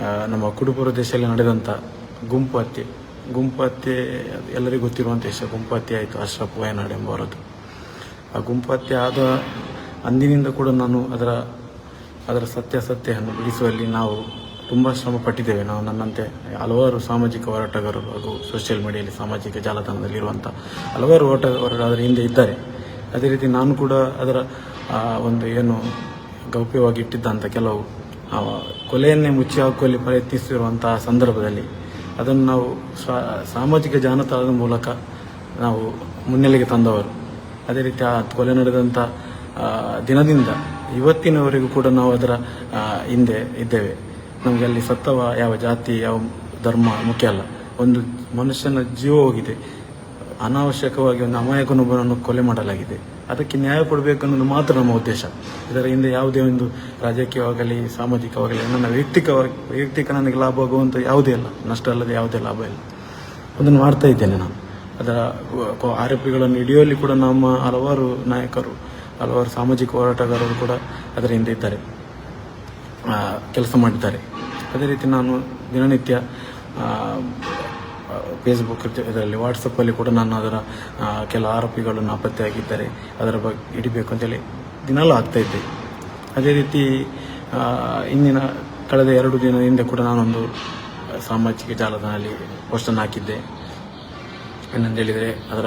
ನಮ್ಮ ಕುಡುಪು ಪ್ರದೇಶದಲ್ಲಿ ನಡೆದಂಥ ಗುಂಪು ಹತ್ಯೆ. ಗುಂಪು ಹತ್ಯೆ ಎಲ್ಲರಿಗೂ ಗೊತ್ತಿರುವಂಥ ವಿಷಯ ಗುಂಪು ಹತ್ಯೆ ಆಯಿತು ಅಶ್ರಫ್ ವಯನಾಡ್ ಎಂಬವರದ್ದು ಆ ಗುಂಪು ಹತ್ಯೆ ಆದ ಅಂದಿನಿಂದ ಕೂಡ ನಾನು ಅದರ ಅದರ ಸತ್ಯಾಸತ್ಯವನ್ನು ಬಿಡಿಸುವಲ್ಲಿ ನಾವು ತುಂಬ ಶ್ರಮ ಪಟ್ಟಿದ್ದೇವೆ ನಾವು ನನ್ನಂತೆ ಹಲವಾರು ಸಾಮಾಜಿಕ ಹೋರಾಟಗಾರರು ಹಾಗೂ ಸೋಷಿಯಲ್ ಮೀಡಿಯಲ್ಲಿ ಸಾಮಾಜಿಕ ಜಾಲತಾಣದಲ್ಲಿರುವಂಥ ಹಲವಾರು ಹೋರಾಟಗಾರರು ಅದರ ಹಿಂದೆ ಇದ್ದಾರೆ. ಅದೇ ರೀತಿ ನಾನು ಕೂಡ ಅದರ ಒಂದು ಏನು ಗೌಪ್ಯವಾಗಿ ಇಟ್ಟಿದ್ದಂಥ ಕೆಲವು ಕೊಲೆಯನ್ನೇ ಮುಚ್ಚಿ ಹಾಕುವಲ್ಲಿ ಪ್ರಯತ್ನಿಸಿರುವಂತಹ ಸಂದರ್ಭದಲ್ಲಿ ಅದನ್ನು ನಾವು ಸಾಮಾಜಿಕ ಜಾಲತಾಣದ ಮೂಲಕ ನಾವು ಮುನ್ನೆಲೆಗೆ ತಂದವರು. ಅದೇ ರೀತಿ ಆ ಕೊಲೆ ನಡೆದಂಥ ದಿನದಿಂದ ಇವತ್ತಿನವರೆಗೂ ಕೂಡ ನಾವು ಅದರ ಹಿಂದೆ ಇದ್ದೇವೆ. ನಮಗೆ ಅಲ್ಲಿ ಸತ್ತವ ಯಾವ ಜಾತಿ, ಯಾವ ಧರ್ಮ ಮುಖ್ಯ ಅಲ್ಲ. ಒಂದು ಮನುಷ್ಯನ ಜೀವ ಹೋಗಿದೆ. ಅನಾವಶ್ಯಕವಾಗಿ ಒಂದು ಅಮಾಯಕನೊಬ್ಬನನ್ನು ಕೊಲೆ ಮಾಡಲಾಗಿದೆ. ಅದಕ್ಕೆ ನ್ಯಾಯ ಕೊಡಬೇಕು ಅನ್ನೋದು ಮಾತ್ರ ನಮ್ಮ ಉದ್ದೇಶ. ಇದರ ಹಿಂದೆ ಯಾವುದೇ ಒಂದು ರಾಜಕೀಯವಾಗಲಿ, ಸಾಮಾಜಿಕವಾಗಲಿ ನನ್ನ ವೈಯಕ್ತಿಕವಾಗಿ ವೈಯಕ್ತಿಕ ನನಗೆ ಲಾಭ ಆಗುವಂಥ ಯಾವುದೇ ಇಲ್ಲ. ನಷ್ಟ ಅಲ್ಲದೆ ಯಾವುದೇ ಲಾಭ ಇಲ್ಲ. ಅದನ್ನು ಮಾಡ್ತಾ ಇದ್ದೇನೆ ನಾನು. ಅದರ ಆರೋಪಿಗಳನ್ನು ಹಿಡಿಯುವಲ್ಲಿ ಕೂಡ ನಮ್ಮ ಹಲವಾರು ನಾಯಕರು, ಹಲವಾರು ಸಾಮಾಜಿಕ ಹೋರಾಟಗಾರರು ಕೂಡ ಅದರ ಹಿಂದೆ ಇದ್ದಾರೆ ಕೆಲಸ ಮಾಡಿದ್ದಾರೆ. ಅದೇ ರೀತಿ ನಾನು ದಿನನಿತ್ಯ ಫೇಸ್ಬುಕ್ ಇದರಲ್ಲಿ ವಾಟ್ಸಪ್ಪಲ್ಲಿ ಕೂಡ ನಾನು ಅದರ ಕೆಲ ಆರೋಪಿಗಳು ನಾಪತ್ತೆಯಾಗಿದ್ದಾರೆ ಅದರ ಬಗ್ಗೆ ಹಿಡಿಬೇಕು ಅಂತೇಳಿ ದಿನಾಲೂ ಆಗ್ತಾ ಇದ್ದೆ. ಅದೇ ರೀತಿ ಇಂದಿನ ಕಳೆದ ಎರಡು ದಿನ ಹಿಂದೆ ಕೂಡ ನಾನೊಂದು ಸಾಮಾಜಿಕ ಜಾಲತಾಣದಲ್ಲಿ ಪೋಸ್ಟನ್ನು ಹಾಕಿದ್ದೆ. ಏನಂತ ಹೇಳಿದರೆ ಅದರ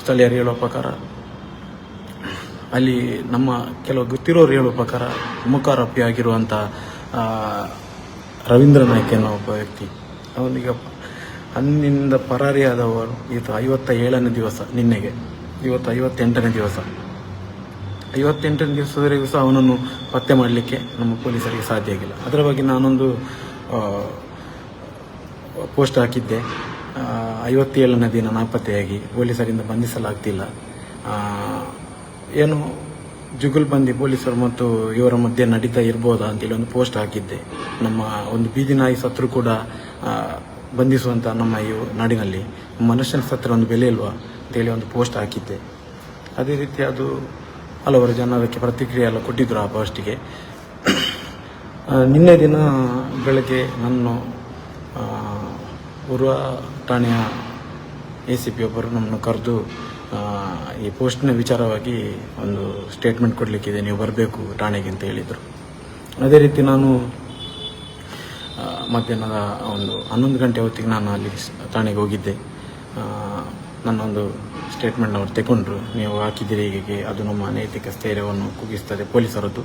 ಸ್ಥಳೀಯರು ಹೇಳುವ ಪ್ರಕಾರ ಅಲ್ಲಿ ನಮ್ಮ ಕೆಲವು ಗೊತ್ತಿರೋರು ಹೇಳುವ ಪ್ರಕಾರ ಮುಖಾರೋಪಿ ಆಗಿರುವಂಥ ಆ, ರವೀಂದ್ರ ನಾಯ್ಕ ಎನ್ನುವ ಒಬ್ಬ ವ್ಯಕ್ತಿ ಅವನಿಗ ಅಂದಿನಿಂದ ಪರಾರಿಯಾದವರು ಇವತ್ತು ಐವತ್ತ ಏಳನೇ ದಿವಸ, ನಿನ್ನೆಗೆ. ಇವತ್ತು ಐವತ್ತೆಂಟನೇ ದಿವಸ. ಐವತ್ತೆಂಟನೇ ದಿವಸದವರೆಗೂ ಸಹ ಅವನನ್ನು ಪತ್ತೆ ಮಾಡಲಿಕ್ಕೆ ನಮ್ಮ ಪೊಲೀಸರಿಗೆ ಸಾಧ್ಯ ಆಗಿಲ್ಲ. ಅದರ ಬಗ್ಗೆ ನಾನೊಂದು ಪೋಸ್ಟ್ ಹಾಕಿದ್ದೆ. ಐವತ್ತೇಳನೇ ದಿನ ನಾಪತ್ತೆಯಾಗಿ ಪೊಲೀಸರಿಂದ ಬಂಧಿಸಲಾಗ್ತಿಲ್ಲ. ಏನು, ಜುಗುಲ್ ಬಂದಿ ಪೊಲೀಸರು ಮತ್ತು ಇವರ ಮಧ್ಯೆ ನಡೀತಾ ಇರ್ಬೋದಾ ಅಂತೇಳಿ ಒಂದು ಪೋಸ್ಟ್ ಹಾಕಿದ್ದೆ. ನಮ್ಮ ಒಂದು ಬೀದಿ ನಾಯಿ ಸತ್ರು ಕೂಡ ಬಂಧಿಸುವಂಥ ನಮ್ಮ ಈ ನಾಡಿನಲ್ಲಿ ಮನುಷ್ಯನ ಸತ್ರ ಒಂದು ಬೆಲೆ ಇಲ್ವಾ ಅಂತೇಳಿ ಒಂದು ಪೋಸ್ಟ್ ಹಾಕಿದ್ದೆ. ಅದೇ ರೀತಿ ಅದು ಹಲವಾರು ಜನ ಅದಕ್ಕೆ ಪ್ರತಿಕ್ರಿಯೆ ಎಲ್ಲ ಕೊಟ್ಟಿದ್ದರು ಆ ಪೋಸ್ಟಿಗೆ ನಿನ್ನೆ ದಿನ ಬೆಳಗ್ಗೆ ನನ್ನ ಪೂರ್ವ ಠಾಣೆಯ ಎ ಸಿ ಪಿ ಒಬ್ಬರು ನಮ್ಮನ್ನು ಕರೆದು ಈ ಪೋಸ್ಟ್ನ ವಿಚಾರವಾಗಿ ಒಂದು ಸ್ಟೇಟ್ಮೆಂಟ್ ಕೊಡಲಿಕ್ಕಿದೆ, ನೀವು ಬರಬೇಕು ಠಾಣೆಗೆ ಅಂತ ಹೇಳಿದರು. ಅದೇ ರೀತಿ ನಾನು ಮಧ್ಯಾಹ್ನದ ಒಂದು ಹನ್ನೊಂದು ಗಂಟೆ ಹೊತ್ತಿಗೆ ನಾನು ಅಲ್ಲಿ ಠಾಣೆಗೆ ಹೋಗಿದ್ದೆ. ನನ್ನೊಂದು ಸ್ಟೇಟ್ಮೆಂಟ್ ಅವರು ತಗೊಂಡ್ರು. ನೀವು ಹಾಕಿದ್ದೀರಿ ಹೀಗೆ ಅದು ನಮ್ಮ ಅನೈತಿಕ ಸ್ಥೈರ್ಯವನ್ನು ಕುಗ್ಗಿಸ್ತದೆ ಪೊಲೀಸರದ್ದು.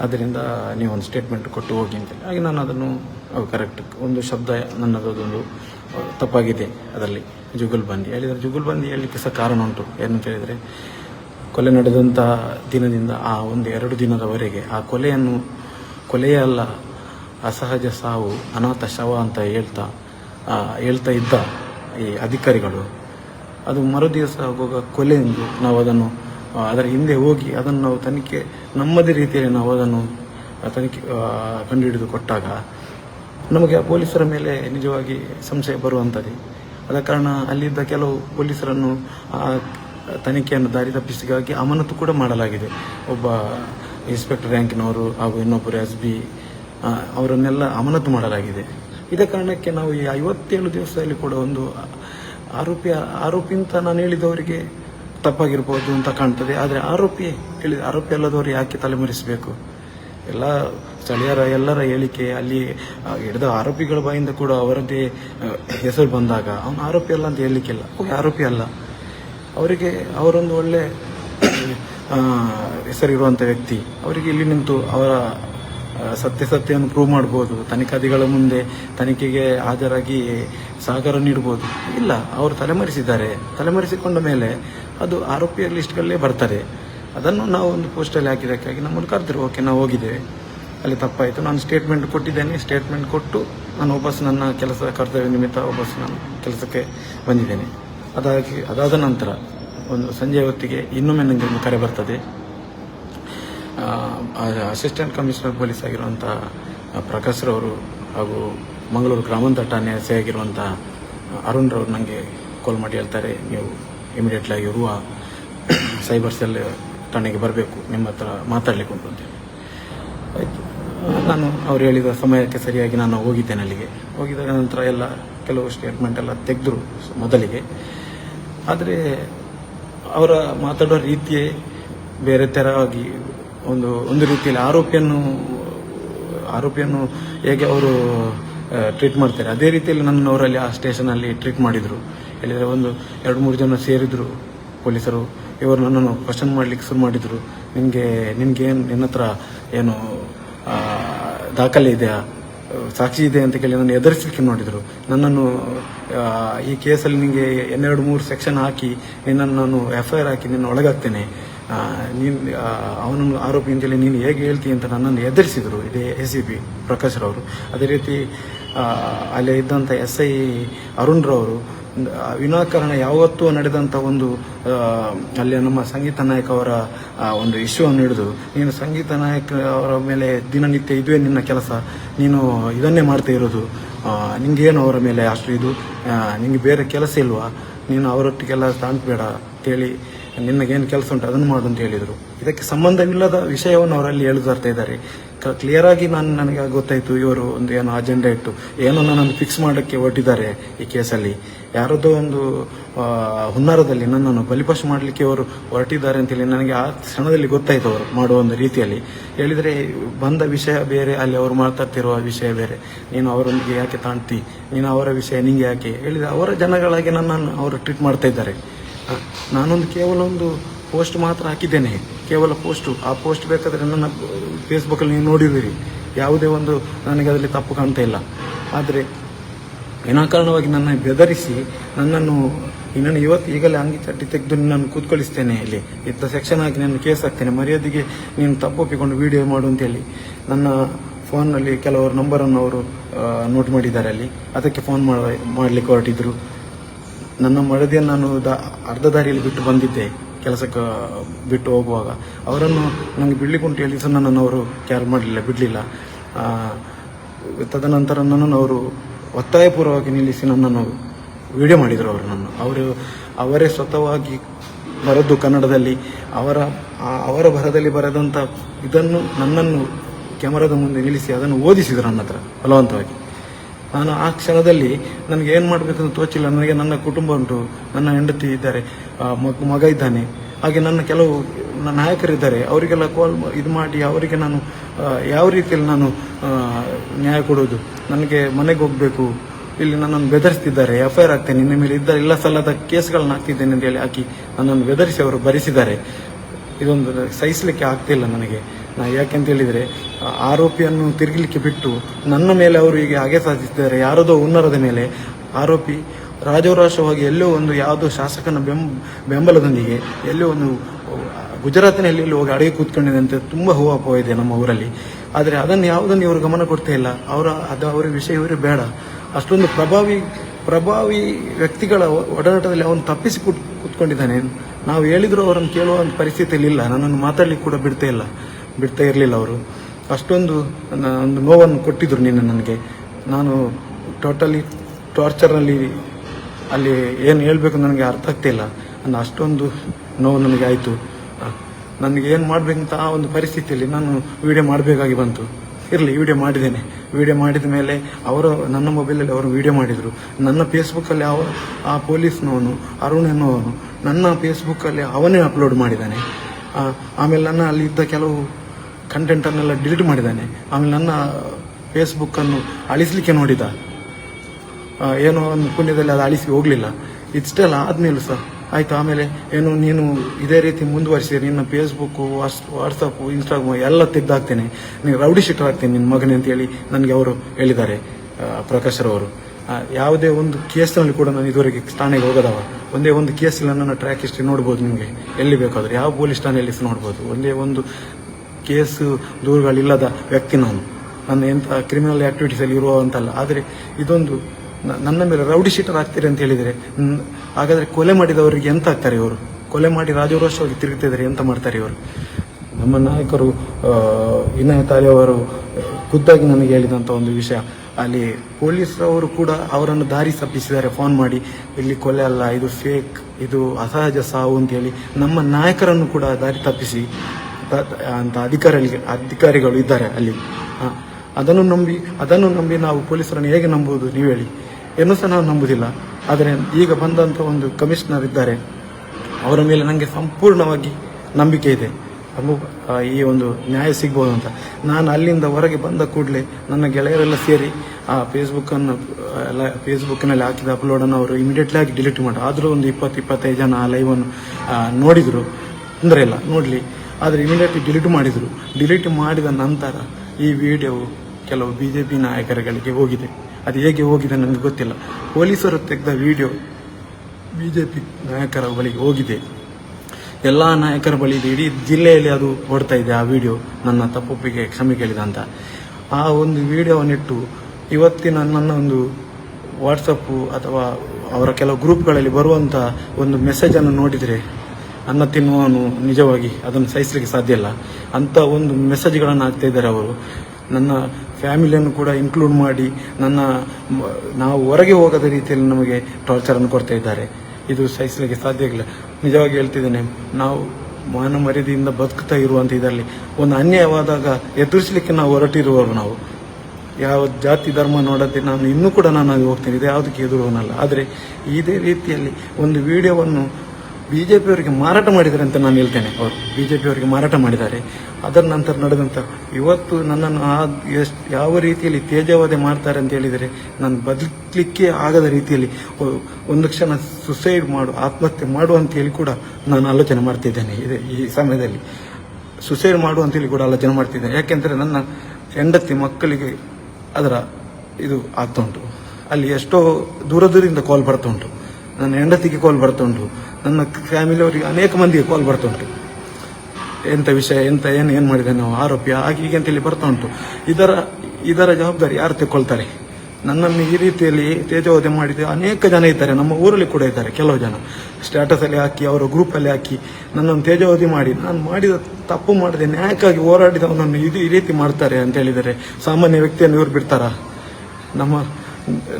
ಅದರಿಂದ ನೀವು ಒಂದು ಸ್ಟೇಟ್ಮೆಂಟ್ ಕೊಟ್ಟು ಹೋಗಿ ಅಂತೇಳಿ ಹಾಗೆ ನಾನು ಅದನ್ನು ಕರೆಕ್ಟ್ ಒಂದು ಶಬ್ದ ನನ್ನದು ಅದೊಂದು ಆ, ತಪ್ಪಾಗಿದೆ ಅದರಲ್ಲಿ. ಜುಗುಲ್ಬಂದಿ ಹೇಳಿದರೆ ಜುಗುಲ್ಬಂದಿ ಹೇಳಲಿಕ್ಕೆ ಸಹ ಕಾರಣ ಉಂಟು. ಏನಂತ ಹೇಳಿದರೆ ಕೊಲೆ ನಡೆದಂಥ ದಿನದಿಂದ ಆ ಒಂದು ಎರಡು ದಿನದವರೆಗೆ ಆ ಕೊಲೆಯನ್ನು ಕೊಲೆಯೇ ಅಲ್ಲ ಅಸಹಜ ಸಾವು, ಅನಾಥ ಶವ ಅಂತ ಹೇಳ್ತಾ ಹೇಳ್ತಾ ಇದ್ದ ಈ ಅಧಿಕಾರಿಗಳು. ಅದು ಮರುದಿವಸ ಕೊಲೆ ಎಂದು ನಾವು ಅದನ್ನು ಅದರ ಹಿಂದೆ ಹೋಗಿ ಅದನ್ನು ನಾವು ತನಿಖೆ, ನಮ್ಮದೇ ರೀತಿಯಲ್ಲಿ ನಾವು ಅದನ್ನು ತನಿಖೆ ಕಂಡುಹಿಡಿದು ಕೊಟ್ಟಾಗ ನಮಗೆ ಆ ಪೊಲೀಸರ ಮೇಲೆ ನಿಜವಾಗಿ ಸಂಶಯ ಬರುವಂಥದ್ದು. ಆದ ಕಾರಣ ಅಲ್ಲಿದ್ದ ಕೆಲವು ಪೊಲೀಸರನ್ನು ಆ ತನಿಖೆಯನ್ನು ದಾರಿ ತಪ್ಪಿಸಿಗಾಗಿ ಅಮಾನತು ಕೂಡ ಮಾಡಲಾಗಿದೆ. ಒಬ್ಬ ಇನ್ಸ್ಪೆಕ್ಟರ್ ರ್ಯಾಂಕಿನವರು ಹಾಗೂ ಇನ್ನೊಬ್ಬರು ಎಸ್ ಬಿ ಅವರನ್ನೆಲ್ಲ ಅಮಾನತು ಮಾಡಲಾಗಿದೆ. ಇದೇ ಕಾರಣಕ್ಕೆ ನಾವು ಈ ಐವತ್ತೇಳು ದಿವಸದಲ್ಲಿ ಕೂಡ ಒಂದು ಆರೋಪಿ ಆರೋಪಿ ಅಂತ ನಾನು ಹೇಳಿದವರಿಗೆ ತಪ್ಪಾಗಿರ್ಬೋದು ಅಂತ ಕಾಣ್ತದೆ. ಆದರೆ ಆರೋಪಿ ಹೇಳಿದ ಆರೋಪಿ ಅಲ್ಲದವರು ಯಾಕೆ ತಲೆಮರಿಸಬೇಕು? ಎಲ್ಲ ಸ್ಥಳೀಯರ, ಎಲ್ಲರ ಹೇಳಿಕೆ ಅಲ್ಲಿ ಹಿಡಿದ ಆರೋಪಿಗಳ ಬಾಯಿಂದ ಕೂಡ ಅವರದ್ದೇ ಹೆಸರು ಬಂದಾಗ ಅವನು ಆರೋಪಿ ಅಲ್ಲ ಅಂತ ಹೇಳಲಿಕ್ಕಿಲ್ಲ. ಓಕೆ, ಆರೋಪಿ ಅಲ್ಲ. ಅವರಿಗೆ, ಅವರೊಂದು ಒಳ್ಳೆ ಹೆಸರಿರುವಂಥ ವ್ಯಕ್ತಿ, ಅವರಿಗೆ ಇಲ್ಲಿ ನಿಂತು ಅವರ ಸತ್ಯಾಸತ್ಯವನ್ನು ಪ್ರೂವ್ ಮಾಡ್ಬೋದು. ತನಿಖಾಧಿಗಳ ಮುಂದೆ ತನಿಖೆಗೆ ಹಾಜರಾಗಿ ಸಹಕಾರ ನೀಡ್ಬೋದು. ಇಲ್ಲ, ಅವರು ತಲೆಮರೆಸಿದ್ದಾರೆ. ತಲೆಮರೆಸಿಕೊಂಡ ಮೇಲೆ ಅದು ಆರೋಪಿಯ ಲಿಸ್ಟ್ಗಳಲ್ಲೇ ಬರ್ತಾರೆ ಅದನ್ನು ನಾವು ಒಂದು ಪೋಸ್ಟಲ್ಲಿ ಹಾಕಿದ್ದಕ್ಕಾಗಿ ನಮ್ಮನ್ನು ಕರೆದ್ರು. ಓಕೆ, ನಾವು ಹೋಗಿದ್ದೇವೆ. ಅಲ್ಲಿ ತಪ್ಪಾಯಿತು. ನಾನು ಸ್ಟೇಟ್ಮೆಂಟ್ ಕೊಟ್ಟಿದ್ದೇನೆ. ಸ್ಟೇಟ್ಮೆಂಟ್ ಕೊಟ್ಟು ನಾನು ವಾಪಸ್ ನನ್ನ ಕೆಲಸ ಕರ್ತವ್ಯ ನಿಮಿತ್ತ ವಾಪಸ್ ನಾನು ಕೆಲಸಕ್ಕೆ ಬಂದಿದ್ದೇನೆ. ಅದಾಗಿ, ಅದಾದ ನಂತರ ಒಂದು ಸಂಜೆ ಹೊತ್ತಿಗೆ ಇನ್ನೊಮ್ಮೆ ನನಗೆ ಒಂದು ಕರೆ ಬರ್ತದೆ. ಅಸಿಸ್ಟೆಂಟ್ ಕಮಿಷನರ್ ಪೊಲೀಸ್ ಆಗಿರುವಂಥ ಪ್ರಕಾಶ್ ರವರು ಹಾಗೂ ಮಂಗಳೂರು ಗ್ರಾಮಾಂತರ ಠಾಣೆ ಎಸ್ ಆಗಿರುವಂಥ ಅರುಣ್ ರವರು ನನಗೆ ಕಾಲ್ ಮಾಡಿ ಹೇಳ್ತಾರೆ, ನೀವು ಇಮಿಡಿಯೇಟ್ಲಿ ಆಗಿ ಇರುವ ಸೈಬರ್ ಸೆಲ್ ಠಾಣೆಗೆ ಬರಬೇಕು, ನಿಮ್ಮ ಹತ್ರ ಮಾತಾಡಲಿಕ್ಕೆ ಉಂಟು ಆಯಿತು. ನಾನು ಅವ್ರು ಹೇಳಿದ ಸಮಯಕ್ಕೆ ಸರಿಯಾಗಿ ನಾನು ಹೋಗಿದ್ದೇನೆ ಅಲ್ಲಿಗೆ. ಹೋಗಿದ ನಂತರ ಎಲ್ಲ ಕೆಲವು ಸ್ಟೇಟ್ಮೆಂಟ್ ಎಲ್ಲ ತೆಗೆದ್ರು ಮೊದಲಿಗೆ. ಆದರೆ ಅವರ ಮಾತಾಡೋ ರೀತಿಯೇ ಬೇರೆ ಥರವಾಗಿ ಒಂದು ಒಂದು ರೀತಿಯಲ್ಲಿ ಆರೋಪಿಯನ್ನು ಆರೋಪಿಯನ್ನು ಹೇಗೆ ಅವರು ಟ್ರೀಟ್ ಮಾಡ್ತಾರೆ. ಅದೇ ರೀತಿಯಲ್ಲಿ ನನ್ನ ಅವರಲ್ಲಿ ಆ ಸ್ಟೇಷನಲ್ಲಿ ಟ್ರೀಟ್ ಮಾಡಿದರು. ಹೇಳಿದರೆ ಒಂದು ಎರಡು, ಮೂರು ಜನ ಸೇರಿದರು ಪೊಲೀಸರು. ಇವರು ನನ್ನನ್ನು ಕ್ವಶನ್ ಮಾಡ್ಲಿಕ್ಕೆ ಶುರು ಮಾಡಿದರು. ನಿಮಗೆ ನಿಮಗೆ ಏನು, ನಿನ್ನ ಹತ್ರ ಏನು ದಾಖಲೆ ಇದೆಯಾ? ಸಾಕ್ಷಿ ಇದೆ ಅಂತ ಕೇಳಿ ನನ್ನ ಎದುರಿಸಲಿಕ್ಕೆ ನೋಡಿದರು. ನನ್ನನ್ನು ಈ ಕೇಸಲ್ಲಿ ನಿಮಗೆ ಇನ್ನೆರಡು ಮೂರು ಸೆಕ್ಷನ್ ಹಾಕಿ ನಿನ್ನನ್ನು ನಾನು ಎಫ್ ಐ ಆರ್ ಹಾಕಿ ನಿನ್ನ ಒಳಗಾಗ್ತೇನೆ. ನೀನು ಅವನನ್ನು ಆರೋಪಿ ಅಂತೇಳಿ ನೀನು ಹೇಗೆ ಹೇಳ್ತೀಯ ಅಂತ ನನ್ನನ್ನು ಎದುರಿಸಿದರು ಇದೇ ಎಸ್ ಸಿ ಪಿ ಪ್ರಕಾಶ್ ರವರು. ಅದೇ ರೀತಿ ಅಲ್ಲಿ ಇದ್ದಂಥ ಎಸ್ ಐ ಅರುಣ್ ರವರು ಆ, ವಿನಾಕಾರಣ ಯಾವತ್ತೂ ನಡೆದಂಥ ಒಂದು ಅಲ್ಲಿ ನಮ್ಮ ಸಂಗೀತ ನಾಯಕ ಅವರ ಒಂದು ಇಶ್ಯೂವನ್ನು ಹಿಡಿದು ನೀನು ಸಂಗೀತ ನಾಯಕ ಅವರ ಮೇಲೆ ದಿನನಿತ್ಯ ಇದುವೇ ನಿನ್ನ ಕೆಲಸ ನೀನು ಇದನ್ನೇ ಮಾಡ್ತಾ ಇರೋದು ನಿಂಗೇನು ಅವರ ಮೇಲೆ ಅಷ್ಟು ಇದು ನಿಂಗೆ ಬೇರೆ ಕೆಲಸ ಇಲ್ವಾ ನೀನು ಅವರೊಟ್ಟಿಗೆಲ್ಲ ತಾಂಟ್ಬೇಡ ಅಂತೇಳಿ ನಿನಗೇನು ಕೆಲಸ ಉಂಟು, ಅದನ್ನು ಮಾಡು ಅಂತ ಹೇಳಿದರು. ಇದಕ್ಕೆ ಸಂಬಂಧವಿಲ್ಲದ ವಿಷಯವನ್ನು ಅವರಲ್ಲಿ ಹೇಳಿ ಬರ್ತಾ ಇದ್ದಾರೆ. ಕ್ಲಿಯರ್ ಆಗಿ ನಾನು ನನಗೆ ಗೊತ್ತಾಯಿತು, ಇವರು ಒಂದು ಏನೋ ಅಜೆಂಡಾ ಇಟ್ಟು, ಏನೋ ನನ್ನನ್ನು ಫಿಕ್ಸ್ ಮಾಡೋಕ್ಕೆ ಹೊರಟಿದ್ದಾರೆ ಈ ಕೇಸಲ್ಲಿ. ಯಾರದೋ ಒಂದು ಹುನ್ನಾರದಲ್ಲಿ ನನ್ನನ್ನು ಬಲಿಪಶು ಮಾಡಲಿಕ್ಕೆ ಅವರು ಹೊರಟಿದ್ದಾರೆ ಅಂತೇಳಿ ನನಗೆ ಆ ಕ್ಷಣದಲ್ಲಿ ಗೊತ್ತಾಯಿತು ಅವರು ಮಾಡುವ ಒಂದು ರೀತಿಯಲ್ಲಿ. ಹೇಳಿದರೆ, ಬಂದ ವಿಷಯ ಬೇರೆ, ಅಲ್ಲಿ ಅವರು ಮಾತಾಡ್ತಿರುವ ವಿಷಯ ಬೇರೆ. ನೀನು ಅವರೊಂದಿಗೆ ಯಾಕೆ ತಾಣ್ತಿ? ನೀನು ಅವರ ವಿಷಯ ನಿಂಗೆ ಯಾಕೆ? ಹೇಳಿದರೆ ಅವರ ಜನಗಳಾಗಿ ನನ್ನನ್ನು ಅವರು ಟ್ರೀಟ್ ಮಾಡ್ತಾ ಇದ್ದಾರೆ. ನಾನೊಂದು ಕೇವಲ ಒಂದು ಪೋಸ್ಟ್ ಮಾತ್ರ ಹಾಕಿದ್ದೇನೆ. ಕೇವಲ ಪೋಸ್ಟು. ಆ ಪೋಸ್ಟ್ ಬೇಕಾದರೆ ನನ್ನ ಫೇಸ್ಬುಕ್ಕಲ್ಲಿ ನೀವು ನೋಡಿದ್ದೀರಿ. ಯಾವುದೇ ಒಂದು ನನಗೆ ಅದರಲ್ಲಿ ತಪ್ಪು ಕಾಣ್ತಾ ಇಲ್ಲ. ಆದರೆ ವಿನಾಕಾರಣವಾಗಿ ನನ್ನ ಬೆದರಿಸಿ ನನ್ನನ್ನು ನಿನ್ನನ್ನು ಇವತ್ತು ಈಗಲೇ ಅಂಗಿ ಚಟ್ಟಿ ತೆಗೆದು ನಿನ್ನನ್ನು ಕೂತ್ಕೊಳಿಸ್ತೇನೆ ಇಲ್ಲಿ. ಇತ್ತ ಸೆಕ್ಷನ್ ಆಗಿ ನಾನು ಕೇಸ್ ಹಾಕ್ತೇನೆ. ಮರ್ಯಾದೆಗೆ ನೀನು ತಪ್ಪೊಪ್ಪಿಕೊಂಡು ವಿಡಿಯೋ ಮಾಡು ಅಂತೇಳಿ ನನ್ನ ಫೋನ್ನಲ್ಲಿ ಕೆಲವರು ನಂಬರನ್ನು ಅವರು ನೋಟ್ ಮಾಡಿದ್ದಾರೆ ಅಲ್ಲಿ. ಅದಕ್ಕೆ ಫೋನ್ ಮಾಡಲಿಕ್ಕೆ ಹೊರಟಿದ್ರು. ನನ್ನ ಮಡದಿಯನ್ನು ನಾನು ಅರ್ಧ ದಾರಿಯಲ್ಲಿ ಬಿಟ್ಟು ಬಂದಿದ್ದೆ, ಕೆಲಸಕ್ಕೆ ಬಿಟ್ಟು ಹೋಗುವಾಗ. ಅವರನ್ನು ನನಗೆ ಹೇಳಿ ಸಹ ನನ್ನನ್ನು ಅವರು ಕ್ಯಾರ್ ಮಾಡಲಿಲ್ಲ, ಬಿಡಲಿಲ್ಲ. ತದನಂತರ ನನ್ನನ್ನು ಅವರು ಒತ್ತಾಯಪೂರ್ವವಾಗಿ ನಿಲ್ಲಿಸಿ ನನ್ನನ್ನು ವಿಡಿಯೋ ಮಾಡಿದರು ಅವರು ನನ್ನ ಅವರು ಅವರೇ ಸ್ವತಃವಾಗಿ ಬರೆದು ಕನ್ನಡದಲ್ಲಿ, ಅವರ ಅವರ ಬರದಲ್ಲಿ ಬರೆದಂಥ ಇದನ್ನು ನನ್ನನ್ನು ಕ್ಯಾಮರಾದ ಮುಂದೆ ನಿಲ್ಲಿಸಿ ಅದನ್ನು ಓದಿಸಿದರು ನನ್ನ ಹತ್ರ, ಬಲವಂತವಾಗಿ. ನಾನು ಆ ಕ್ಷಣದಲ್ಲಿ ನನಗೆ ಏನು ಮಾಡಬೇಕಂತ ತೋಚಿಲ್ಲ. ನನಗೆ ನನ್ನ ಕುಟುಂಬ ಉಂಟು. ನನ್ನ ಹೆಂಡತಿ ಇದ್ದಾರೆ. ಮಗ ಇದ್ದಾನೆ. ಹಾಗೆ ನನ್ನ ಕೆಲವು ನಾಯಕರಿದ್ದಾರೆ. ಅವರಿಗೆಲ್ಲ ಕಾಲ್ ಇದು ಮಾಡಿ ಅವರಿಗೆ ನಾನು ಯಾವ ರೀತಿಯಲ್ಲಿ ನಾನು ನ್ಯಾಯ ಕೊಡೋದು ನನಗೆ ಮನೆಗೆ ಹೋಗಬೇಕು. ಇಲ್ಲಿ ನನ್ನನ್ನು ಬೆದರಿಸ್ತಿದ್ದಾರೆ. ಎಫ್ ಐ ಆರ್ ಆಗ್ತೇನೆ ನಿನ್ನ ಮೇಲೆ ಇದ್ದ ಇಲ್ಲ ಸಲ್ಲದ ಕೇಸ್ಗಳನ್ನ ಹಾಕ್ತಿದ್ದೇನೆ ಅಂತ ಹೇಳಿ ಹಾಕಿ ನನ್ನನ್ನು ಬೆದರಿಸಿ ಅವರು ಭರಿಸಿದ್ದಾರೆ ಇದೊಂದು ಸಹಿಸಲಿಕ್ಕೆ ಆಗ್ತಿಲ್ಲ ನನಗೆ. ನಾ ಯಾಕೆಂತ ಹೇಳಿದರೆ ಆರೋಪಿಯನ್ನು ತಿರುಗಲಿಕ್ಕೆ ಬಿಟ್ಟು ನನ್ನ ಮೇಲೆ ಅವರು ಈಗ ಹಾಗೆ ಸಾಧಿಸಿದ್ದಾರೆ, ಯಾರದೋ ಉನ್ನರದ ಮೇಲೆ. ಆರೋಪಿ ರಾಜವರಾಶವಾಗಿ ಎಲ್ಲೋ ಒಂದು ಯಾವುದೋ ಶಾಸಕನ ಬೆಂಬ ಬೆಂಬಲದೊಂದಿಗೆ ಎಲ್ಲೋ ಒಂದು ಗುಜರಾತಿನಲ್ಲಿ ಎಲ್ಲಿ ಹೋಗಿ ಅಡಗಿ ಕೂತ್ಕೊಂಡಿದೆ ತುಂಬ ಹೂವಾಪ ಇದೆ ನಮ್ಮ ಊರಲ್ಲಿ. ಆದರೆ ಅದನ್ನು ಯಾವುದನ್ನು ಇವರು ಗಮನ ಕೊಡ್ತಾ ಇಲ್ಲ. ಅವರ, ಅದು ಅವರ ವಿಷಯ ಇವರೇ ಬೇಡ. ಅಷ್ಟೊಂದು ಪ್ರಭಾವಿ ಪ್ರಭಾವಿ ವ್ಯಕ್ತಿಗಳ ಒಡನಾಟದಲ್ಲಿ ಅವನು ತಪ್ಪಿಸಿ ಕೂತ್, ಕೂತ್ಕೊಂಡಿದ್ದಾನೆ. ನಾವು ಹೇಳಿದ್ರು ಅವರನ್ನು ಕೇಳುವ ಪರಿಸ್ಥಿತಿಯಲ್ಲಿ ಇಲ್ಲ. ನನ್ನನ್ನು ಮಾತಾಡಲಿಕ್ಕೆ ಕೂಡ ಬಿಡ್ತಾ ಇಲ್ಲ. ಬಿಡ್ತಾ ಇರಲಿಲ್ಲ ಅವರು. ಅಷ್ಟೊಂದು ಒಂದು ನೋವನ್ನು ಕೊಟ್ಟಿದ್ರು ನಿನ್ನೆ ನನಗೆ. ನಾನು ಟೋಟಲಿ ಟಾರ್ಚರ್ನಲ್ಲಿ ಅಲ್ಲಿ ಏನು ಹೇಳಬೇಕು ನನಗೆ ಅರ್ಥ ಆಗ್ತಿಲ್ಲ. ನನ್ನ ಅಷ್ಟೊಂದು ನೋವು ನನಗೆ ಆಯಿತು. ನನಗೆ ಏನು ಮಾಡಬೇಕಂತ ಆ ಒಂದು ಪರಿಸ್ಥಿತಿಯಲ್ಲಿ ನಾನು ವಿಡಿಯೋ ಮಾಡಬೇಕಾಗಿ ಬಂತು. ಇರಲಿ ವಿಡಿಯೋ ಮಾಡಿದ್ದೇನೆ. ವಿಡಿಯೋ ಮಾಡಿದ ಮೇಲೆ ಅವರು ನನ್ನ ಮೊಬೈಲಲ್ಲಿ ಅವರು ವಿಡಿಯೋ ಮಾಡಿದರು. ನನ್ನ ಫೇಸ್ಬುಕ್ಕಲ್ಲಿ ಅವ ಆ ಪೊಲೀಸ್ನವನು ಅರುಣ್ ಎನ್ನುವನು ನನ್ನ ಫೇಸ್ಬುಕ್ಕಲ್ಲಿ ಅವನೇ ಅಪ್ಲೋಡ್ ಮಾಡಿದ್ದಾನೆ. ಆಮೇಲೆ ನನ್ನ ಅಲ್ಲಿದ್ದ ಕೆಲವು ಕಂಟೆಂಟನ್ನೆಲ್ಲ ಡಿಲೀಟ್ ಮಾಡಿದ್ದಾನೆ. ಆಮೇಲೆ ನನ್ನ ಫೇಸ್ಬುಕ್ಕನ್ನು ಅಳಿಸ್ಲಿಕ್ಕೆ ನೋಡಿದ. ಏನೋ ಒಂದು ಪುಣ್ಯದಲ್ಲಿ ಅದು ಅಳಿಸಿ ಹೋಗಲಿಲ್ಲ. ಇಷ್ಟೆಲ್ಲ ಆದಮೇಲೂ ಸರ್ ಆಯಿತು, ಆಮೇಲೆ ಏನು ನೀನು ಇದೇ ರೀತಿ ಮುಂದುವರಿಸಿ ನಿನ್ನ ಫೇಸ್ಬುಕ್ಕು ವಾಟ್ಸ್ ವಾಟ್ಸಪ್ಪು ಇನ್ಸ್ಟಾಗ್ರಾಮ್ ಎಲ್ಲ ತೆಗ್ದಾಕ್ತೇನೆ. ನೀನು ರೌಡಿ ಶಿಟ್ ಆಗ್ತೇನೆ ನಿನ್ನ ಮಗನೇ ಅಂತೇಳಿ ನನಗೆ ಅವರು ಹೇಳಿದ್ದಾರೆ ಪ್ರಕಾಶ್ರವರು ಪ್ರಕಾಶ್ ರವರು. ಯಾವುದೇ ಒಂದು ಕೇಸ್ನಲ್ಲಿ ಕೂಡ ನಾನು ಇದುವರೆಗೆ ಠಾಣೆಗೆ ಹೋಗದವ. ಒಂದೇ ಒಂದು ಕೇಸಲ್ಲಿ ನನ್ನ ಟ್ರ್ಯಾಕ್ ಹಿಸ್ಟ್ರಿ ನೋಡ್ಬೋದು ನಿಮಗೆ. ಎಲ್ಲಿ ಬೇಕಾದರೂ, ಯಾವ ಪೊಲೀಸ್ ಠಾಣೆಯಲ್ಲಿ ನೋಡ್ಬೋದು. ಒಂದೇ ಒಂದು ಕೇಸು ದೂರುಗಳಿಲ್ಲದ ವ್ಯಕ್ತಿ ನಾನು. ನನ್ನ ಎಂಥ ಕ್ರಿಮಿನಲ್ ಆಕ್ಟಿವಿಟೀಸಲ್ಲಿ ಇರುವ ಅಂತಲ್ಲ. ಆದರೆ ಇದೊಂದು ನನ್ನ ಮೇಲೆ ರೌಡಿ ಶೀಟರ್ ಆಗ್ತೀರಿ ಅಂತ ಹೇಳಿದರೆ ಹಾಗಾದರೆ ಕೊಲೆ ಮಾಡಿದವರಿಗೆ ಎಂತ ಆಗ್ತಾರೆ ಇವರು? ಕೊಲೆ ಮಾಡಿ ರಾಜವರೋಷವಾಗಿ ತಿರುಗ್ತಿದ್ದಾರೆ ಎಂತ ಮಾಡ್ತಾರೆ ಇವರು? ನಮ್ಮ ನಾಯಕರು ವಿನಯ ತಾಲೆಯವರು ಖುದ್ದಾಗಿ ನನಗೆ ಹೇಳಿದಂಥ ಒಂದು ವಿಷಯ. ಅಲ್ಲಿ ಪೊಲೀಸರವರು ಕೂಡ ಅವರನ್ನು ದಾರಿ ತಪ್ಪಿಸಿದ್ದಾರೆ. ಫೋನ್ ಮಾಡಿ, ಇಲ್ಲಿ ಕೊಲೆ ಅಲ್ಲ, ಇದು ಫೇಕ್ ಇದು ಅಸಹಜ ಸಾವು ಅಂತೇಳಿ ನಮ್ಮ ನಾಯಕರನ್ನು ಕೂಡ ದಾರಿ ತಪ್ಪಿಸಿ ಅಂತ ಅಧಿಕಾರಿಗಳಿಗೆ ಅಧಿಕಾರಿಗಳು ಇದ್ದಾರೆ ಅಲ್ಲಿ. ಅದನ್ನು ನಂಬಿ ಅದನ್ನು ನಂಬಿ ನಾವು ಪೊಲೀಸರನ್ನು ಹೇಗೆ ನಂಬುವುದು ನೀವು ಹೇಳಿ. ಏನು ಸಹ ನಾವು ನಂಬುದಿಲ್ಲ. ಆದರೆ ಈಗ ಬಂದಂಥ ಒಂದು ಕಮಿಷನರ್ ಇದ್ದಾರೆ. ಅವರ ಮೇಲೆ ನನಗೆ ಸಂಪೂರ್ಣವಾಗಿ ನಂಬಿಕೆ ಇದೆ. ಈ ಒಂದು ನ್ಯಾಯ ಸಿಗ್ಬೋದು ಅಂತ. ನಾನು ಅಲ್ಲಿಂದ ಹೊರಗೆ ಬಂದ ಕೂಡಲೇ ನನ್ನ ಗೆಳೆಯರೆಲ್ಲ ಸೇರಿ ಆ ಫೇಸ್ಬುಕ್ಕನ್ನು ಎಲ್ಲ ಫೇಸ್ಬುಕ್ನಲ್ಲಿ ಹಾಕಿದ ಅಪ್ಲೋಡನ್ನು ಅವರು ಇಮಿಡಿಯೇಟ್ಲಿ ಆಗಿ ಡಿಲೀಟ್ ಮಾಡಿ. ಆದರೂ ಒಂದು ಇಪ್ಪತ್ತು, ಇಪ್ಪತ್ತೈದು ಜನ ಆ ಲೈವನ್ನು ನೋಡಿದರು. ತೊಂದರೆ ಇಲ್ಲ. ನೋಡಲಿ. ಆದರೆ ಇಮಿಡಿಯೇಟ್ಲಿ ಡಿಲೀಟ್ ಮಾಡಿದರು. ಡಿಲೀಟ್ ಮಾಡಿದ ನಂತರ ಈ ವಿಡಿಯೋ ಕೆಲವು ಬಿ ಜೆ ಪಿ ನಾಯಕರುಗಳಿಗೆ ಹೋಗಿದೆ. ಅದು ಹೇಗೆ ಹೋಗಿದೆ ನನಗೆ ಗೊತ್ತಿಲ್ಲ. ಪೊಲೀಸರು ತೆಗೆದ ವಿಡಿಯೋ ಬಿ ಜೆ ಪಿ ನಾಯಕರ ಬಳಿಗೆ ಹೋಗಿದೆ. ಎಲ್ಲ ನಾಯಕರ ಬಳಿ ಇದೆ ಇಡೀ ಜಿಲ್ಲೆಯಲ್ಲಿ ಅದು ಓಡ್ತಾ ಇದೆ, ಆ ವಿಡಿಯೋ ನನ್ನ ತಪ್ಪೊಪ್ಪಿಗೆ ಕ್ಷಮೆ ಕೇಳಿದ ಅಂತ. ಆ ಒಂದು ವಿಡಿಯೋವನ್ನಿಟ್ಟು ಇವತ್ತಿನ ನನ್ನ ಒಂದು ವಾಟ್ಸಪ್ಪು ಅಥವಾ ಅವರ ಕೆಲವು ಗ್ರೂಪ್ಗಳಲ್ಲಿ ಬರುವಂಥ ಒಂದು ಮೆಸೇಜನ್ನು ನೋಡಿದರೆ ಅನ್ನ ತಿನ್ನುವನು ನಿಜವಾಗಿ ಅದನ್ನು ಸಹಿಸಲಿಕ್ಕೆ ಸಾಧ್ಯ ಇಲ್ಲ. ಅಂತ ಒಂದು ಮೆಸೇಜ್ಗಳನ್ನು ಹಾಕ್ತಾ ಇದ್ದಾರೆ ಅವರು. ನನ್ನ ಫ್ಯಾಮಿಲಿಯನ್ನು ಕೂಡ ಇನ್ಕ್ಲೂಡ್ ಮಾಡಿ ನನ್ನ ನಾವು ಹೊರಗೆ ಹೋಗದ ರೀತಿಯಲ್ಲಿ ನಮಗೆ ಟಾರ್ಚರನ್ನು ಕೊಡ್ತಾ ಇದ್ದಾರೆ. ಇದು ಸಹಿಸಲಿಕ್ಕೆ ಸಾಧ್ಯ ಇಲ್ಲ. ನಿಜವಾಗಿ ಹೇಳ್ತಿದ್ದೇನೆ, ನಾವು ಮಾನ ಮರ್ಯಾದೆಯಿಂದ ಬದುಕ್ತಾ ಇರುವಂಥ ಇದರಲ್ಲಿ ಒಂದು ಅನ್ಯಾಯವಾದಾಗ ಎದುರಿಸಲಿಕ್ಕೆ ನಾವು ಹೊರಟಿರುವವರು ನಾವು. ಯಾವ ಜಾತಿ ಧರ್ಮ ನೋಡದೆ ನಾನು ಇನ್ನೂ ಕೂಡ ನಾನು ಹೋಗ್ತೇನೆ, ಇದು ಯಾವುದಕ್ಕೆ ಎದುರುವನಲ್ಲ ಆದರೆ ಇದೇ ರೀತಿಯಲ್ಲಿ ಒಂದು ವಿಡಿಯೋವನ್ನು ಬಿ ಜೆ ಪಿಯವರಿಗೆ ಮಾರಾಟ ಮಾಡಿದ್ದಾರೆ ಅಂತ ನಾನು ಹೇಳ್ತೇನೆ. ಅವರು ಬಿ ಜೆ ಪಿಯವರಿಗೆ ಮಾರಾಟ ಮಾಡಿದ್ದಾರೆ. ಅದರ ನಂತರ ನಡೆದಂಥ ಇವತ್ತು ನನ್ನನ್ನು ಆ ಎಷ್ಟು ಯಾವ ರೀತಿಯಲ್ಲಿ ತೇಜವಾದೆ ಮಾಡ್ತಾರೆ ಅಂತ ಹೇಳಿದರೆ ನಾನು ಬದುಕಲಿಕ್ಕೆ ಆಗದ ರೀತಿಯಲ್ಲಿ ಒಂದು ಕ್ಷಣ ಸುಸೈಡ್ ಮಾಡು, ಆತ್ಮಹತ್ಯೆ ಮಾಡು ಅಂತ ಹೇಳಿ ಕೂಡ ನಾನು ಆಲೋಚನೆ ಮಾಡ್ತಿದ್ದೇನೆ ಇದೆ ಈ ಸಮಯದಲ್ಲಿ. ಸುಸೈಡ್ ಮಾಡು ಅಂತೇಳಿ ಕೂಡ ಆಲೋಚನೆ ಮಾಡ್ತಿದ್ದೇನೆ ಯಾಕೆಂದರೆ ನನ್ನ ಹೆಂಡತಿ ಮಕ್ಕಳಿಗೆ ಅದರ ಇದು ಆಗ್ತಾ ಉಂಟು. ಅಲ್ಲಿ ಎಷ್ಟೋ ದೂರ ದೂರದಿಂದ ಕಾಲ್ ಬರ್ತಾ ಉಂಟು. ನನ್ನ ಹೆಂಡತಿಗೆ ಕಾಲ್ ಬರ್ತಾ ಉಂಟು. ನನ್ನ ಫ್ಯಾಮಿಲಿಯವರಿಗೆ ಅನೇಕ ಮಂದಿಗೆ ಕಾಲ್ ಬರ್ತಾ ಉಂಟು. ಎಂಥ ವಿಷಯ, ಎಂತ, ಏನು ಏನು ಮಾಡಿದೆ ನಾವು ಆರೋಪಿ ಹಾಗೆ ಹೀಗೆ ಅಂತೇಳಿ ಬರ್ತಾ ಉಂಟು. ಇದರ ಇದರ ಜವಾಬ್ದಾರಿ ಯಾರು ತೆಕ್ಕೊಳ್ತಾರೆ? ನನ್ನನ್ನು ಈ ರೀತಿಯಲ್ಲಿ ತೇಜವಧೆ ಮಾಡಿದ ಅನೇಕ ಜನ ಇದ್ದಾರೆ. ನಮ್ಮ ಊರಲ್ಲಿ ಕೂಡ ಇದ್ದಾರೆ, ಕೆಲವು ಜನ. ಸ್ಟ್ಯಾಟಸಲ್ಲಿ ಹಾಕಿ, ಅವರ ಗ್ರೂಪ್ ಅಲ್ಲಿ ಹಾಕಿ, ನನ್ನನ್ನು ತೇಜೋವಧಿ ಮಾಡಿ, ನಾನು ಮಾಡಿದ ತಪ್ಪು ಮಾಡಿದೆ ನ್ಯಾಯಕ್ಕಾಗಿ ಹೋರಾಡಿದವನನ್ನು ಇದು ಈ ರೀತಿ ಮಾಡ್ತಾರೆ ಅಂತ ಹೇಳಿದರೆ ಸಾಮಾನ್ಯ ವ್ಯಕ್ತಿಯನ್ನು ಇವರು ಬಿಡ್ತಾರ? ನಮ್ಮ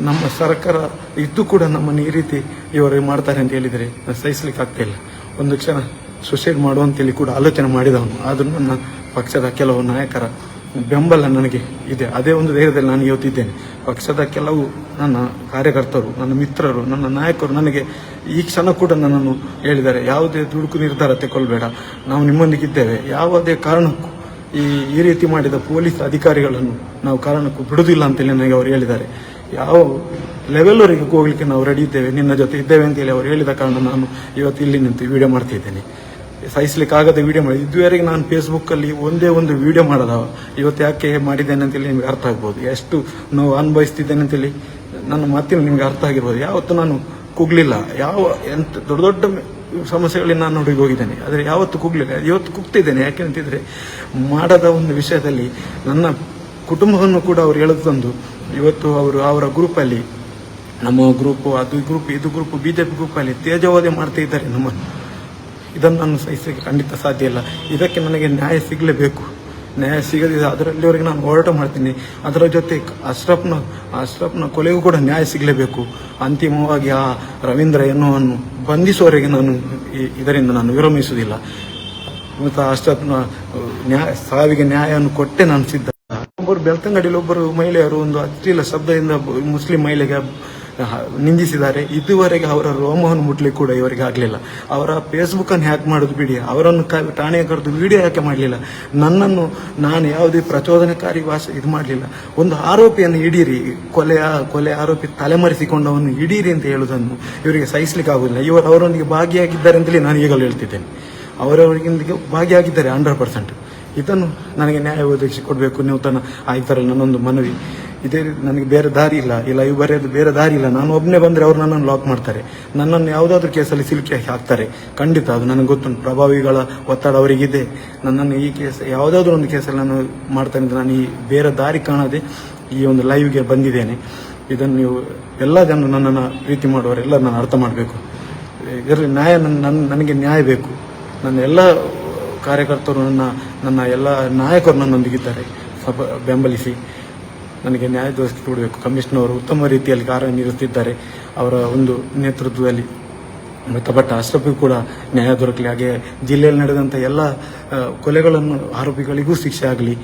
ನಮ್ಮ ಸರ್ಕಾರ ಇದ್ದು ಕೂಡ ನಮ್ಮನ್ನು ಈ ರೀತಿ ಇವರು ಮಾಡ್ತಾರೆ ಅಂತ ಹೇಳಿದರೆ ಸಹಿಸ್ಲಿಕ್ಕೆ ಆಗ್ತಾ ಇಲ್ಲ. ಒಂದು ಕ್ಷಣ ಸುಸೈಡ್ ಮಾಡುವಂತೇಳಿ ಕೂಡ ಆಲೋಚನೆ ಮಾಡಿದವನು. ಆದರೂ ನನ್ನ ಪಕ್ಷದ ಕೆಲವು ನಾಯಕರ ಬೆಂಬಲ ನನಗೆ ಇದೆ. ಅದೇ ಒಂದು ಧೈರ್ಯದಲ್ಲಿ ನಾನು ಇವತ್ತಿದ್ದೇನೆ ಪಕ್ಷದ ಕೆಲವು ನನ್ನ ಕಾರ್ಯಕರ್ತರು, ನನ್ನ ಮಿತ್ರರು, ನನ್ನ ನಾಯಕರು ನನಗೆ ಈ ಕ್ಷಣ ಕೂಡ ನನ್ನನ್ನು ಹೇಳಿದ್ದಾರೆ ಯಾವುದೇ ದುಡುಕು ನಿರ್ಧಾರ ತೆಗೊಳ್ಬೇಡ ನಾವು ನಿಮ್ಮೊಂದಿಗಿದ್ದೇವೆ. ಯಾವುದೇ ಕಾರಣಕ್ಕೂ ಈ ಈ ರೀತಿ ಮಾಡಿದ ಪೊಲೀಸ್ ಅಧಿಕಾರಿಗಳನ್ನು ನಾವು ಕಾರಣಕ್ಕೂ ಬಿಡುವುದಿಲ್ಲ ಅಂತೇಳಿ ನನಗೆ ಅವರು ಹೇಳಿದ್ದಾರೆ. ಯಾವ ಲೆವೆಲ್ವರೆಗೆ ಹೋಗ್ಲಿಕ್ಕೆ ನಾವು ರೆಡಿ ಇದ್ದೇವೆ. ನಿನ್ನ ಜೊತೆ ಇದ್ದೇವೆ ಅಂತೇಳಿ ಅವರು ಹೇಳಿದ ಕಾರಣ ನಾನು ಇವತ್ತು ಇಲ್ಲಿ ನಿಂತು ವಿಡಿಯೋ ಮಾಡ್ತಿದ್ದೇನೆ ಸಹಿಸ್ಲಿಕ್ಕೆ ಆಗದ ವಿಡಿಯೋ ಮಾಡಿ. ಇದುವರೆಗೆ ನಾನು ಫೇಸ್ಬುಕ್ಕಲ್ಲಿ ಒಂದೇ ಒಂದು ವಿಡಿಯೋ ಮಾಡದ. ಇವತ್ತು ಯಾಕೆ ಮಾಡಿದ್ದೇನೆ ಅಂತೇಳಿ ನಿಮ್ಗೆ ಅರ್ಥ ಆಗ್ಬೋದು. ಎಷ್ಟು ನೋವು ಅನುಭವಿಸ್ತಿದ್ದೇನೆ ಅಂತೇಳಿ ನನ್ನ ಮಾತಿನ ನಿಮ್ಗೆ ಅರ್ಥ ಆಗಿರ್ಬೋದು. ಯಾವತ್ತು ನಾನು ಕುಗ್ಲಿಲ್ಲ. ಯಾವ ಎಂತ ದೊಡ್ಡ ದೊಡ್ಡ ಸಮಸ್ಯೆಗಳಿಗೆ ನಾನು ನೋಡಿ ಹೋಗಿದ್ದೇನೆ. ಆದರೆ ಯಾವತ್ತು ಕುಗ್ಲಿಲ್ಲ. ಇವತ್ತು ಕುಗ್ತಿದ್ದೇನೆ. ಯಾಕೆಂತಿದ್ರೆ ಮಾಡದ ಒಂದು ವಿಷಯದಲ್ಲಿ ನನ್ನ ಕುಟುಂಬವನ್ನು ಕೂಡ ಅವರು ಎಳೆದು ತಂದು ಇವತ್ತು ಅವರು ಅವರ ಗ್ರೂಪಲ್ಲಿ, ನಮ್ಮ ಗ್ರೂಪ್, ಅದು ಗ್ರೂಪ್, ಇದು ಗ್ರೂಪ್ ಬಿ ಜೆ ಪಿ ಗ್ರೂಪಲ್ಲಿ ತೇಜವಾದೆ ಮಾಡ್ತಾ ಇದ್ದಾರೆ ನಮ್ಮನ್ನು ಇದನ್ನು ನಾನು ಸಹಿಸಲಿಕ್ಕೆ ಖಂಡಿತ ಸಾಧ್ಯ ಇಲ್ಲ. ಇದಕ್ಕೆ ನನಗೆ ನ್ಯಾಯ ಸಿಗಲೇಬೇಕು. ನ್ಯಾಯ ಸಿಗದಿದೆ ಅದರಲ್ಲಿವರೆಗೆ ನಾನು ಹೋರಾಟ ಮಾಡ್ತೀನಿ. ಅದರ ಜೊತೆ ಅಶ್ರಫ್ನ ಅಶ್ರಫ್ನ ಕೊಲೆಗೂ ಕೂಡ ನ್ಯಾಯ ಸಿಗಲೇಬೇಕು. ಅಂತಿಮವಾಗಿ ಆ ರವೀಂದ್ರ ಎನ್ನುವನ್ನು ಬಂಧಿಸುವವರೆಗೆ ನಾನು ಇದರಿಂದ ನಾನು ವಿರಮಿಸುವುದಿಲ್ಲ. ಮತ್ತು ಅಶ್ರಫ್ನ, ನ್ಯಾಯ, ಸಾವಿಗೆ ನ್ಯಾಯವನ್ನು ಕೊಟ್ಟೆ ನಾನು ಸಿದ್ಧ ಒಬ್ಬರು ಬೆಳ್ತಂಗಡಿಯಲ್ಲಿ ಒಬ್ಬರು ಮಹಿಳೆಯರು ಒಂದು ಅಶ್ಲೀಲ ಶಬ್ದದಿಂದ ಮುಸ್ಲಿಂ ಮಹಿಳೆಗೆ ನಿಂದಿಸಿದ್ದಾರೆ. ಇದುವರೆಗೆ ಅವರ ರೋಮವನ್ನು ಮುಟ್ಲಿಕ್ಕೆ ಕೂಡ ಇವರಿಗೆ ಆಗಲಿಲ್ಲ. ಅವರ ಫೇಸ್ಬುಕ್ ಅನ್ನು ಹ್ಯಾಕ್ ಮಾಡೋದು ಬಿಡಿ. ಅವರನ್ನು ಠಾಣೆಗೆ ಕರೆದು ವಿಡಿಯೋ ಯಾಕೆ ಮಾಡಲಿಲ್ಲ. ನನ್ನನ್ನು ನಾನು ಯಾವುದೇ ಪ್ರಚೋದನಕಾರಿ ಭಾಷೆ ಇದು ಮಾಡಲಿಲ್ಲ. ಒಂದು ಆರೋಪಿಯನ್ನು ಹಿಡೀರಿ. ಕೊಲೆಯ ಕೊಲೆ ಆರೋಪಿ ತಲೆಮರೆಸಿಕೊಂಡವನು ಹಿಡೀರಿ ಅಂತ ಹೇಳುವುದನ್ನು ಇವರಿಗೆ ಸಹಿಸ್ಲಿಕ್ಕೆ ಆಗುದಿಲ್ಲ. ಇವರು ಅವರೊಂದಿಗೆ ಭಾಗಿಯಾಗಿದ್ದಾರೆ ಅಂತಲೇ ನಾನು ಈಗಲೂ ಹೇಳ್ತಿದ್ದೇನೆ. ಅವರವರಿಗೊಂದಿಗೆ ಭಾಗಿಯಾಗಿದ್ದಾರೆ ಹಂಡ್ರೆಡ್ ಪರ್ಸೆಂಟ್ ಇದನ್ನು ನನಗೆ ನ್ಯಾಯ ಒದಗಿಸಿ ಕೊಡಬೇಕು. ನೀವು ತನ್ನ ಆಯ್ತಾರಲ್ಲ ನನ್ನೊಂದು ಮನವಿ. ಇದೇ ನನಗೆ ಬೇರೆ ದಾರಿ ಇಲ್ಲ. ಇಲ್ಲ ಬರೆಯೋದು ಬೇರೆ ದಾರಿ ಇಲ್ಲ. ನಾನು ಒಬ್ಬನೇ ಬಂದರೆ ಅವರು ನನ್ನನ್ನು ಲಾಕ್ ಮಾಡ್ತಾರೆ. ನನ್ನನ್ನು ಯಾವುದಾದ್ರೂ ಕೇಸಲ್ಲಿ ಸಿಲುಕಿ ಹಾಕ್ತಾರೆ. ಖಂಡಿತ ಅದು ನನಗೆ ಗೊತ್ತುಂಟು. ಪ್ರಭಾವಿಗಳ ಒತ್ತಡ ಅವರಿಗಿದೆ. ನನ್ನನ್ನು ಈ ಕೇಸ್, ಯಾವುದಾದ್ರೂ ಒಂದು ಕೇಸಲ್ಲಿ ನಾನು ಮಾಡ್ತೇನೆ ನಾನು ಈ ಬೇರೆ ದಾರಿ ಕಾಣದೆ ಈ ಒಂದು ಲೈವ್ಗೆ ಬಂದಿದ್ದೇನೆ. ಇದನ್ನು ನೀವು, ಎಲ್ಲ ಜನ ನನ್ನನ್ನು ಪ್ರೀತಿ ಮಾಡುವವರೆಲ್ಲ ನಾನು ಅರ್ಥ ಮಾಡಬೇಕು. ಇದರಲ್ಲಿ ನ್ಯಾಯ ನನ್ನ- ನನಗೆ ನ್ಯಾಯ ಬೇಕು. ನನ್ನ ಎಲ್ಲ ಕಾರ್ಯಕರ್ತರು ನನ್ನ ನನ್ನ ಎಲ್ಲ ನಾಯಕರು ನನ್ನೊಂದಿಗಿದ್ದಾರೆ. ಸಬ, ಬೆಂಬಲಿಸಿ. ನನಗೆ ನ್ಯಾಯ ದೊರಕಿಸಿ ಕೊಡಬೇಕು. ಅವರು ಉತ್ತಮ ರೀತಿಯಲ್ಲಿ ಕಾರ್ಯನಿರ್ವಹಿಸುತ್ತಿದ್ದಾರೆ ಅವರ ಒಂದು ನೇತೃತ್ವದಲ್ಲಿ ಮೃತಪಟ್ಟ ಅಷ್ಟಪ್ಪಿಗೂ ಕೂಡ ನ್ಯಾಯ ದೊರಕಲಿ. ಹಾಗೆ ಜಿಲ್ಲೆಯಲ್ಲಿ ನಡೆದಂಥ ಎಲ್ಲ ಕೊಲೆಗಳನ್ನು ಆರೋಪಿಗಳಿಗೂ ಶಿಕ್ಷೆ ಆಗಲಿ.